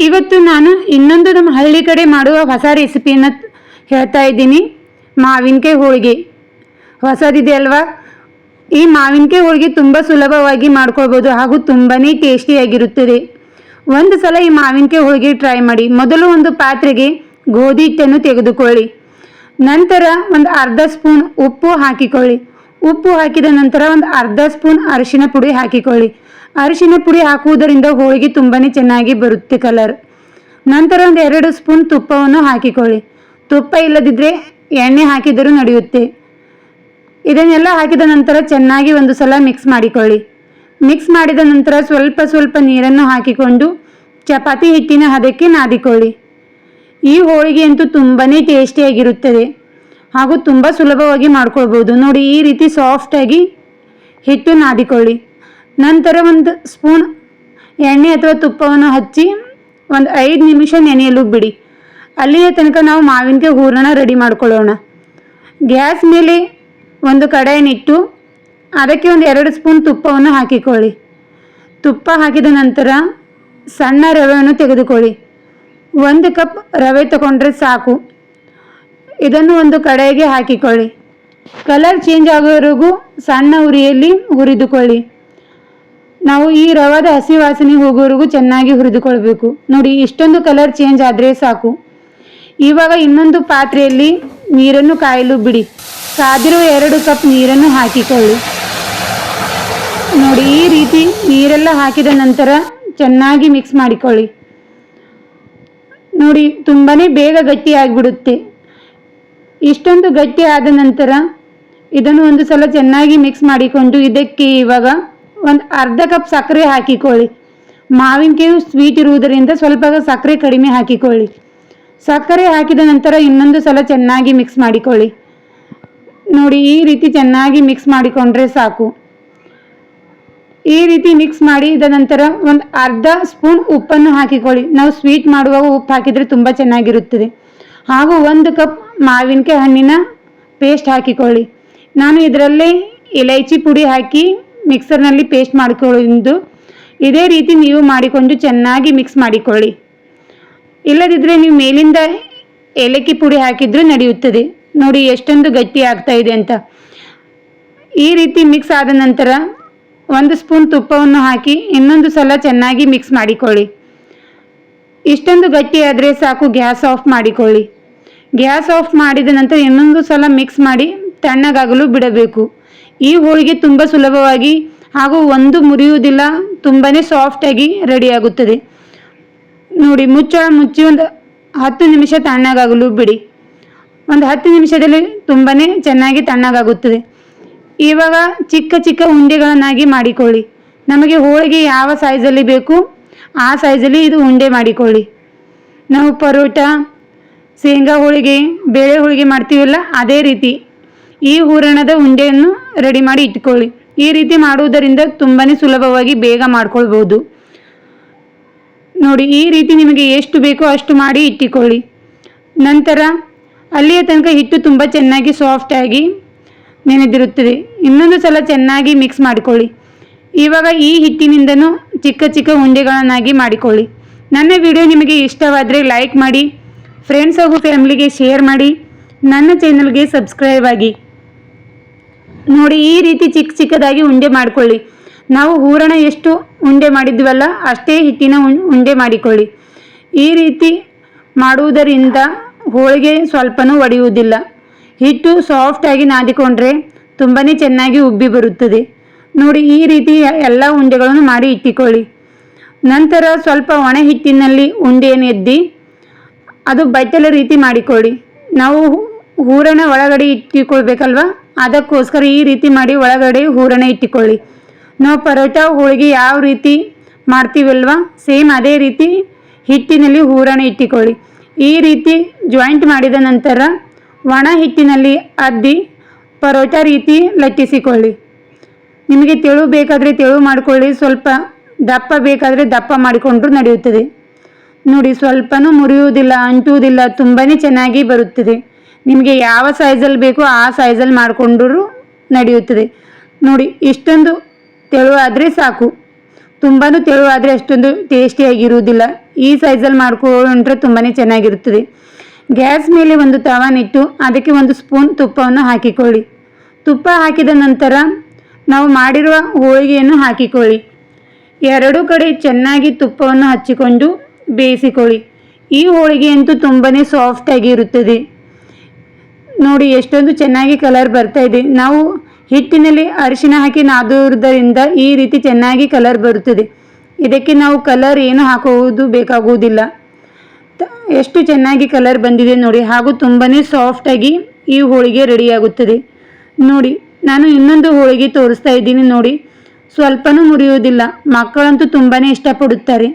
ಇವತ್ತು ನಾನು ಇನ್ನೊಂದು ನಮ್ಮ ಹಳ್ಳಿ ಕಡೆ ಮಾಡುವ ಹೊಸ ರೆಸಿಪಿಯನ್ನು ಹೇಳ್ತಾ ಇದ್ದೀನಿ. ಮಾವಿನಕಾಯಿ ಹೋಳಿಗೆ. ಹೊಸದಿದೆ ಅಲ್ವಾ? ಈ ಮಾವಿನಕಾಯಿ ಹೋಳಿಗೆ ತುಂಬ ಸುಲಭವಾಗಿ ಮಾಡ್ಕೊಳ್ಬೋದು ಹಾಗೂ ತುಂಬಾ ಟೇಸ್ಟಿಯಾಗಿರುತ್ತದೆ ಒಂದು ಸಲ ಈ ಮಾವಿನಕಾಯಿ ಹೋಳಿಗೆ ಟ್ರೈ ಮಾಡಿ. ಮೊದಲು ಒಂದು ಪಾತ್ರೆಗೆ ಗೋಧಿ ಹಿಟ್ಟನ್ನು ತೆಗೆದುಕೊಳ್ಳಿ. ನಂತರ ಒಂದು ಅರ್ಧ ಸ್ಪೂನ್ ಉಪ್ಪು ಹಾಕಿಕೊಳ್ಳಿ. ಉಪ್ಪು ಹಾಕಿದ ನಂತರ ಒಂದು ಅರ್ಧ ಸ್ಪೂನ್ ಅರಿಶಿನ ಪುಡಿ ಹಾಕಿಕೊಳ್ಳಿ. ಅರಿಶಿನ ಪುಡಿ ಹಾಕುವುದರಿಂದ ಹೋಳಿಗೆ ತುಂಬಾ ಚೆನ್ನಾಗಿ ಬರುತ್ತೆ ಕಲರ್ ನಂತರ ಒಂದು ಎರಡು ಸ್ಪೂನ್ ತುಪ್ಪವನ್ನು ಹಾಕಿಕೊಳ್ಳಿ. ತುಪ್ಪ ಇಲ್ಲದಿದ್ದರೆ ಎಣ್ಣೆ ಹಾಕಿದರೂ ನಡೆಯುತ್ತೆ. ಇದನ್ನೆಲ್ಲ ಹಾಕಿದ ನಂತರ ಚೆನ್ನಾಗಿ ಒಂದು ಸಲ ಮಿಕ್ಸ್ ಮಾಡಿಕೊಳ್ಳಿ. ಮಿಕ್ಸ್ ಮಾಡಿದ ನಂತರ ಸ್ವಲ್ಪ ಸ್ವಲ್ಪ ನೀರನ್ನು ಹಾಕಿಕೊಂಡು ಚಪಾತಿ ಹಿಟ್ಟಿನ ಹದಕ್ಕೆ ನಾದಿಕೊಳ್ಳಿ. ಈ ಹೋಳಿಗೆ ಅಂತೂ ತುಂಬಾ ಟೇಸ್ಟಿಯಾಗಿರುತ್ತದೆ ಹಾಗೂ ತುಂಬ ಸುಲಭವಾಗಿ ಮಾಡ್ಕೊಳ್ಬೋದು. ನೋಡಿ, ಈ ರೀತಿ ಸಾಫ್ಟಾಗಿ ಹಿಟ್ಟು ನಾದಿಕೊಳ್ಳಿ. ನಂತರ ಒಂದು ಸ್ಪೂನ್ ಎಣ್ಣೆ ಅಥವಾ ತುಪ್ಪವನ್ನು ಹಚ್ಚಿ ಒಂದು ಐದು ನಿಮಿಷ ನೆನೆಯಲು ಬಿಡಿ. ಅಲ್ಲಿಯ ತನಕ ನಾವು ಮಾವಿನಕಾಯಿ ಹೂರಣ ರೆಡಿ ಮಾಡ್ಕೊಳ್ಳೋಣ. ಗ್ಯಾಸ್ ಮೇಲೆ ಒಂದು ಕಡಾಯನ್ನಿಟ್ಟು ಅದಕ್ಕೆ ಒಂದು ಎರಡು ಸ್ಪೂನ್ ತುಪ್ಪವನ್ನು ಹಾಕಿಕೊಳ್ಳಿ. ತುಪ್ಪ ಹಾಕಿದ ನಂತರ ಸಣ್ಣ ರವೆಯನ್ನು ತೆಗೆದುಕೊಳ್ಳಿ. ಒಂದು ಕಪ್ ರವೆ ತಗೊಂಡ್ರೆ ಸಾಕು. ಇದನ್ನು ಒಂದು ಕಡೆಗೆ ಹಾಕಿಕೊಳ್ಳಿ. ಕಲರ್ ಚೇಂಜ್ ಆಗೋವರೆಗೂ ಸಣ್ಣ ಉರಿಯಲ್ಲಿ ಹುರಿದುಕೊಳ್ಳಿ. ನಾವು ಈ ರವಾದ ಹಸಿ ವಾಸನೆ ಹೋಗೋವರೆಗೂ ಚೆನ್ನಾಗಿ ಹುರಿದುಕೊಳ್ಬೇಕು. ನೋಡಿ, ಇಷ್ಟೊಂದು ಕಲರ್ ಚೇಂಜ್ ಆದರೆ ಸಾಕು. ಇವಾಗ ಇನ್ನೊಂದು ಪಾತ್ರೆಯಲ್ಲಿ ನೀರನ್ನು ಕಾಯಲು ಬಿಡಿ. ಕಾದಿರುವ ಎರಡು ಕಪ್ ನೀರನ್ನು ಹಾಕಿಕೊಳ್ಳಿ. ನೋಡಿ, ಈ ರೀತಿ ನೀರೆಲ್ಲ ಹಾಕಿದ ನಂತರ ಚೆನ್ನಾಗಿ ಮಿಕ್ಸ್ ಮಾಡಿಕೊಳ್ಳಿ. ನೋಡಿ ತುಂಬಾ ಬೇಗ ಗಟ್ಟಿ ಆಗಿಬಿಡುತ್ತೆ ಇಷ್ಟೊಂದು ಗಟ್ಟಿ ಆದ ನಂತರ ಇದನ್ನು ಒಂದು ಸಲ ಚೆನ್ನಾಗಿ ಮಿಕ್ಸ್ ಮಾಡಿಕೊಂಡು ಇದಕ್ಕೆ ಇವಾಗ ಒಂದು ಅರ್ಧ ಕಪ್ ಸಕ್ಕರೆ ಹಾಕಿಕೊಳ್ಳಿ. ಮಾವಿನಕಾಯಿ ಸ್ವೀಟ್ ಇರುವುದರಿಂದ ಸ್ವಲ್ಪ ಸಕ್ಕರೆ ಕಡಿಮೆ ಹಾಕಿಕೊಳ್ಳಿ. ಸಕ್ಕರೆ ಹಾಕಿದ ನಂತರ ಇನ್ನೊಂದು ಸಲ ಚೆನ್ನಾಗಿ ಮಿಕ್ಸ್ ಮಾಡಿಕೊಳ್ಳಿ. ನೋಡಿ, ಈ ರೀತಿ ಚೆನ್ನಾಗಿ ಮಿಕ್ಸ್ ಮಾಡಿಕೊಂಡ್ರೆ ಸಾಕು. ಈ ರೀತಿ ಮಿಕ್ಸ್ ಮಾಡಿದ ನಂತರ ಒಂದು ಅರ್ಧ ಸ್ಪೂನ್ ಉಪ್ಪನ್ನು ಹಾಕಿಕೊಳ್ಳಿ. ನಾವು ಸ್ವೀಟ್ ಮಾಡುವಾಗ ಉಪ್ಪು ಹಾಕಿದರೆ ತುಂಬ ಚೆನ್ನಾಗಿರುತ್ತದೆ. ಹಾಗೂ ಒಂದು ಕಪ್ ಮಾವಿನಕಾಯಿ ಹಣ್ಣಿನ ಪೇಸ್ಟ್ ಹಾಕಿಕೊಳ್ಳಿ. ನಾನು ಇದರಲ್ಲಿ ಇಲೈಚಿ ಪುಡಿ ಹಾಕಿ ಮಿಕ್ಸರ್ನಲ್ಲಿ ಪೇಸ್ಟ್ ಮಾಡಿಕೊಳ್ಳಿಂದು ಇದೇ ರೀತಿ ನೀವು ಮಾಡಿಕೊಂಡು ಚೆನ್ನಾಗಿ ಮಿಕ್ಸ್ ಮಾಡಿಕೊಳ್ಳಿ. ಇಲ್ಲದಿದ್ದರೆ ನೀವು ಮೇಲಿಂದ ಏಲಕ್ಕಿ ಪುಡಿ ಹಾಕಿದ್ರೂ ನಡೆಯುತ್ತದೆ. ನೋಡಿ ಎಷ್ಟೊಂದು ಗಟ್ಟಿ ಆಗ್ತಾ ಇದೆ ಅಂತ. ಈ ರೀತಿ ಮಿಕ್ಸ್ ಆದ ನಂತರ ಒಂದು ಸ್ಪೂನ್ ತುಪ್ಪವನ್ನು ಹಾಕಿ ಇನ್ನೊಂದು ಸಲ ಚೆನ್ನಾಗಿ ಮಿಕ್ಸ್ ಮಾಡಿಕೊಳ್ಳಿ. ಇಷ್ಟೊಂದು ಗಟ್ಟಿ ಆದರೆ ಸಾಕು, ಗ್ಯಾಸ್ ಆಫ್ ಮಾಡಿಕೊಳ್ಳಿ. ಗ್ಯಾಸ್ ಆಫ್ ಮಾಡಿದ ನಂತರ ಇನ್ನೊಂದು ಸಲ ಮಿಕ್ಸ್ ಮಾಡಿ ತಣ್ಣಗಾಗಲು ಬಿಡಬೇಕು. ಈ ಹೋಳಿಗೆ ತುಂಬ ಸುಲಭವಾಗಿ ಹಾಗೂ ಒಂದು ಮುರಿಯುವುದಿಲ್ಲ ತುಂಬಾ ಸಾಫ್ಟಾಗಿ ರೆಡಿಯಾಗುತ್ತದೆ. ನೋಡಿ, ಮುಚ್ಚಳ ಮುಚ್ಚಿ ಒಂದು ಹತ್ತು ನಿಮಿಷ ತಣ್ಣಗಾಗಲು ಬಿಡಿ. ಒಂದು ಹತ್ತು ನಿಮಿಷದಲ್ಲಿ ತುಂಬಾ ಚೆನ್ನಾಗಿ ತಣ್ಣಗಾಗುತ್ತದೆ. ಇವಾಗ ಚಿಕ್ಕ ಚಿಕ್ಕ ಉಂಡೆಗಳನ್ನಾಗಿ ಮಾಡಿಕೊಳ್ಳಿ. ನಮಗೆ ಹೋಳಿಗೆ ಯಾವ ಸೈಜಲ್ಲಿ ಬೇಕು, ಆ ಸೈಜಲ್ಲಿ ಇದು ಉಂಡೆ ಮಾಡಿಕೊಳ್ಳಿ. ನಾವು ಪರೋಟ ಶೇಂಗಾ ಹೋಳಿಗೆ, ಬೇಳೆ ಹೋಳಿಗೆ ಮಾಡ್ತೀವಲ್ಲ, ಅದೇ ರೀತಿ. ಈ ಹೂರಣದ ಉಂಡೆಯನ್ನು ರೆಡಿ ಮಾಡಿ ಇಟ್ಕೊಳ್ಳಿ. ಈ ರೀತಿ ಮಾಡುವುದರಿಂದ ತುಂಬಾ ಸುಲಭವಾಗಿ ಬೇಗ ಮಾಡ್ಕೊಳ್ಬೋದು. ನೋಡಿ, ಈ ರೀತಿ ನಿಮಗೆ ಎಷ್ಟು ಬೇಕೋ ಅಷ್ಟು ಮಾಡಿ ಇಟ್ಟುಕೊಳ್ಳಿ. ನಂತರ ಅಲ್ಲಿಯ ತನಕ ಹಿಟ್ಟು ತುಂಬ ಚೆನ್ನಾಗಿ ಸಾಫ್ಟಾಗಿ ನೆನೆದಿರುತ್ತದೆ. ಇನ್ನೊಂದು ಸಲ ಚೆನ್ನಾಗಿ ಮಿಕ್ಸ್ ಮಾಡಿಕೊಳ್ಳಿ. ಇವಾಗ ಈ ಹಿಟ್ಟಿನಿಂದನೂ ಚಿಕ್ಕ ಚಿಕ್ಕ ಉಂಡೆಗಳನ್ನಾಗಿ ಮಾಡಿಕೊಳ್ಳಿ. ನನ್ನ ವಿಡಿಯೋ ನಿಮಗೆ ಇಷ್ಟವಾದರೆ ಲೈಕ್ ಮಾಡಿ ಫ್ರೆಂಡ್ಸ್ ಹಾಗೂ ಫ್ಯಾಮಿಲಿಗೆ ಶೇರ್ ಮಾಡಿ, ನನ್ನ ಚಾನಲ್ಗೆ ಸಬ್ಸ್ಕ್ರೈಬ್ ಆಗಿ. ನೋಡಿ, ಈ ರೀತಿ ಚಿಕ್ಕ ಚಿಕ್ಕದಾಗಿ ಉಂಡೆ ಮಾಡಿಕೊಳ್ಳಿ. ನಾವು ಹೂರಣ ಎಷ್ಟು ಉಂಡೆ ಮಾಡಿದ್ವಲ್ಲ, ಅಷ್ಟೇ ಹಿಟ್ಟಿನ ಉಂಡೆ ಮಾಡಿಕೊಳ್ಳಿ. ಈ ರೀತಿ ಮಾಡುವುದರಿಂದ ಹೋಳಿಗೆ ಸ್ವಲ್ಪನೂ ಒಡೆಯುವುದಿಲ್ಲ. ಹಿಟ್ಟು ಸಾಫ್ಟಾಗಿ ನಾದಿಕೊಂಡ್ರೆ ತುಂಬಾ ಚೆನ್ನಾಗಿ ಉಬ್ಬಿ ಬರುತ್ತದೆ. ನೋಡಿ, ಈ ರೀತಿ ಎಲ್ಲ ಉಂಡೆಗಳನ್ನು ಮಾಡಿ ಇಟ್ಟಿಕೊಳ್ಳಿ. ನಂತರ ಸ್ವಲ್ಪ ಒಣ ಹಿಟ್ಟಿನಲ್ಲಿ ಉಂಡೆಯನ್ನು ಎದ್ದಿ ಅದು ಬಟ್ಟಲ ರೀತಿ ಮಾಡಿಕೊಳ್ಳಿ. ನಾವು ಹೂರಣ ಒಳಗಡೆ ಇಟ್ಟಿಕೊಳ್ಬೇಕಲ್ವ? ಅದಕ್ಕೋಸ್ಕರ ಈ ರೀತಿ ಮಾಡಿ ಒಳಗಡೆ ಹೂರಣ ಇಟ್ಟುಕೊಳ್ಳಿ. ನಾವು ಪರೋಟ ಹೋಳಿಗೆ ಯಾವ ರೀತಿ ಮಾಡ್ತೀವಲ್ವ? ಸೇಮ್ ಅದೇ ರೀತಿ ಹಿಟ್ಟಿನಲ್ಲಿ ಹೂರಣ ಇಟ್ಟುಕೊಳ್ಳಿ. ಈ ರೀತಿ ಜಾಯಿಂಟ್ ಮಾಡಿದ ನಂತರ ಒಣ ಹಿಟ್ಟಿನಲ್ಲಿ ಅದ್ದಿ ಪರೋಟ ರೀತಿ ಲಟ್ಟಿಸಿಕೊಳ್ಳಿ. ನಿಮಗೆ ತೆಳು ಬೇಕಾದರೆ ತೆಳು ಮಾಡಿಕೊಳ್ಳಿ, ಸ್ವಲ್ಪ ದಪ್ಪ ಬೇಕಾದರೆ ದಪ್ಪ ಮಾಡಿಕೊಂಡ್ರೂ ನಡೆಯುತ್ತದೆ. ನೋಡಿ, ಸ್ವಲ್ಪನೂ ಮುರಿಯುವುದಿಲ್ಲ, ಅಂಟುವುದಿಲ್ಲ ತುಂಬಾ ಚೆನ್ನಾಗಿ ಬರುತ್ತದೆ. ನಿಮಗೆ ಯಾವ ಸೈಜಲ್ಲಿ ಬೇಕೋ ಆ ಸೈಜಲ್ಲಿ ಮಾಡಿಕೊಂಡ್ರೂ ನಡೆಯುತ್ತದೆ. ನೋಡಿ, ಇಷ್ಟೊಂದು ತೆಳುವಾದರೆ ಸಾಕು. ತುಂಬಾ ತೆಳುವಾದರೆ ಅಷ್ಟೊಂದು ಟೇಸ್ಟಿಯಾಗಿರುವುದಿಲ್ಲ ಈ ಸೈಜಲ್ಲಿ ಮಾಡಿಕೊಂಡ್ರೆ ತುಂಬಾ ಚೆನ್ನಾಗಿರುತ್ತದೆ. ಗ್ಯಾಸ್ ಮೇಲೆ ಒಂದು ತವಾನಿಟ್ಟು ಅದಕ್ಕೆ ಒಂದು ಸ್ಪೂನ್ ತುಪ್ಪವನ್ನು ಹಾಕಿಕೊಳ್ಳಿ. ತುಪ್ಪ ಹಾಕಿದ ನಂತರ ನಾವು ಮಾಡಿರುವ ಹೋಳಿಗೆಯನ್ನು ಹಾಕಿಕೊಳ್ಳಿ. ಎರಡೂ ಕಡೆ ಚೆನ್ನಾಗಿ ತುಪ್ಪವನ್ನು ಹಚ್ಚಿಕೊಂಡು ಬೇಯಿಸಿಕೊಳ್ಳಿ ಈ ಹೋಳಿಗೆ ಅಂತೂ ತುಂಬಾ ಸಾಫ್ಟಾಗಿ ಇರುತ್ತದೆ. ನೋಡಿ, ಎಷ್ಟೊಂದು ಚೆನ್ನಾಗಿ ಕಲರ್ ಬರ್ತಾ ಇದೆ. ನಾವು ಹಿಟ್ಟಿನಲ್ಲಿ ಅರಿಶಿನ ಹಾಕಿ ನಾದುವುದರಿಂದ ಈ ರೀತಿ ಚೆನ್ನಾಗಿ ಕಲರ್ ಬರುತ್ತದೆ. ಇದಕ್ಕೆ ನಾವು ಕಲರ್ ಏನು ಹಾಕುವುದು ಬೇಕಾಗುವುದಿಲ್ಲ. ಎಷ್ಟು ಚೆನ್ನಾಗಿ ಕಲರ್ ಬಂದಿದೆ ನೋಡಿ, ಹಾಗೂ ತುಂಬಾ ಸಾಫ್ಟಾಗಿ ಈ ಹೋಳಿಗೆ ರೆಡಿಯಾಗುತ್ತದೆ ನೋಡಿ, ನಾನು ಇನ್ನೊಂದು ಹೋಳಿಗೆ ತೋರಿಸ್ತಾ ಇದ್ದೀನಿ ನೋಡಿ. ಸ್ವಲ್ಪನೂ ಮುರಿಯುವುದಿಲ್ಲ. ಮಕ್ಕಳಂತೂ ತುಂಬಾ ಇಷ್ಟಪಡುತ್ತಾರೆ.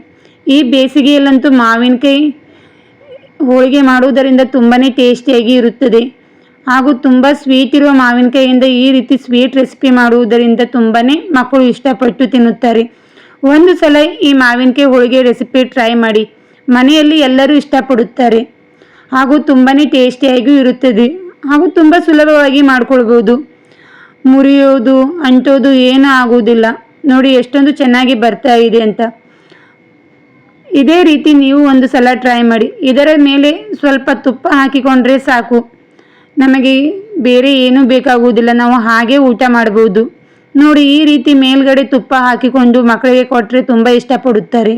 ಈ ಬೇಸಿಗೆಯಲ್ಲಂತೂ ಮಾವಿನಕಾಯಿ ಹೋಳಿಗೆ ಮಾಡುವುದರಿಂದ ತುಂಬಾ ಟೇಸ್ಟಿಯಾಗಿ ಇರುತ್ತದೆ. ಹಾಗೂ ತುಂಬ ಸ್ವೀಟ್ ಇರುವ ಮಾವಿನಕಾಯಿಯಿಂದ ಈ ರೀತಿ ಸ್ವೀಟ್ ರೆಸಿಪಿ ಮಾಡುವುದರಿಂದ ತುಂಬಾ ಮಕ್ಕಳು ಇಷ್ಟಪಟ್ಟು ತಿನ್ನುತ್ತಾರೆ. ಒಂದು ಸಲ ಈ ಮಾವಿನಕಾಯಿ ಹೋಳಿಗೆ ರೆಸಿಪಿ ಟ್ರೈ ಮಾಡಿ, ಮನೆಯಲ್ಲಿ ಎಲ್ಲರೂ ಇಷ್ಟಪಡುತ್ತಾರೆ. ಹಾಗೂ ತುಂಬಾ ಟೇಸ್ಟಿಯಾಗಿಯೂ ಇರುತ್ತದೆ. ಹಾಗೂ ತುಂಬ ಸುಲಭವಾಗಿ ಮಾಡಿಕೊಳ್ಬೋದು. ಮುರಿಯೋದು, ಅಂಟೋದು ಏನೂ ಆಗುವುದಿಲ್ಲ. ನೋಡಿ, ಎಷ್ಟೊಂದು ಚೆನ್ನಾಗಿ ಬರ್ತಾ ಇದೆ ಅಂತ. ಇದೇ ರೀತಿ ನೀವು ಒಂದು ಸಲ ಟ್ರೈ ಮಾಡಿ. ಇದರ ಮೇಲೆ ಸ್ವಲ್ಪ ತುಪ್ಪ ಹಾಕಿಕೊಂಡ್ರೆ ಸಾಕು. ನಮಗೆ ಬೇರೆ ಏನೂ ಬೇಕಾಗುವುದಿಲ್ಲ. ನಾವು ಹಾಗೆ ಊಟ ಮಾಡ್ಬೋದು ನೋಡಿ, ಈ ರೀತಿ ಮೇಲ್ಗಡೆ ತುಪ್ಪ ಹಾಕಿಕೊಂಡು ಮಕ್ಕಳಿಗೆ ಕೊಟ್ಟರೆ ತುಂಬ ಇಷ್ಟಪಡುತ್ತಾರೆ.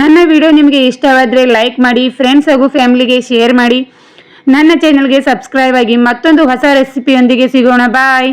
ನನ್ನ ವಿಡಿಯೋ ನಿಮಗೆ ಇಷ್ಟವಾದರೆ ಲೈಕ್ ಮಾಡಿ ಫ್ರೆಂಡ್ಸ್ ಹಾಗೂ ಫ್ಯಾಮಿಲಿಗೆ ಶೇರ್ ಮಾಡಿ. ನನ್ನ ಚಾನಲ್ಗೆ ಸಬ್ಸ್ಕ್ರೈಬ್ ಆಗಿ. ಮತ್ತೊಂದು ಹೊಸ ರೆಸಿಪಿಯೊಂದಿಗೆ ಸಿಗೋಣ. ಬಾಯ್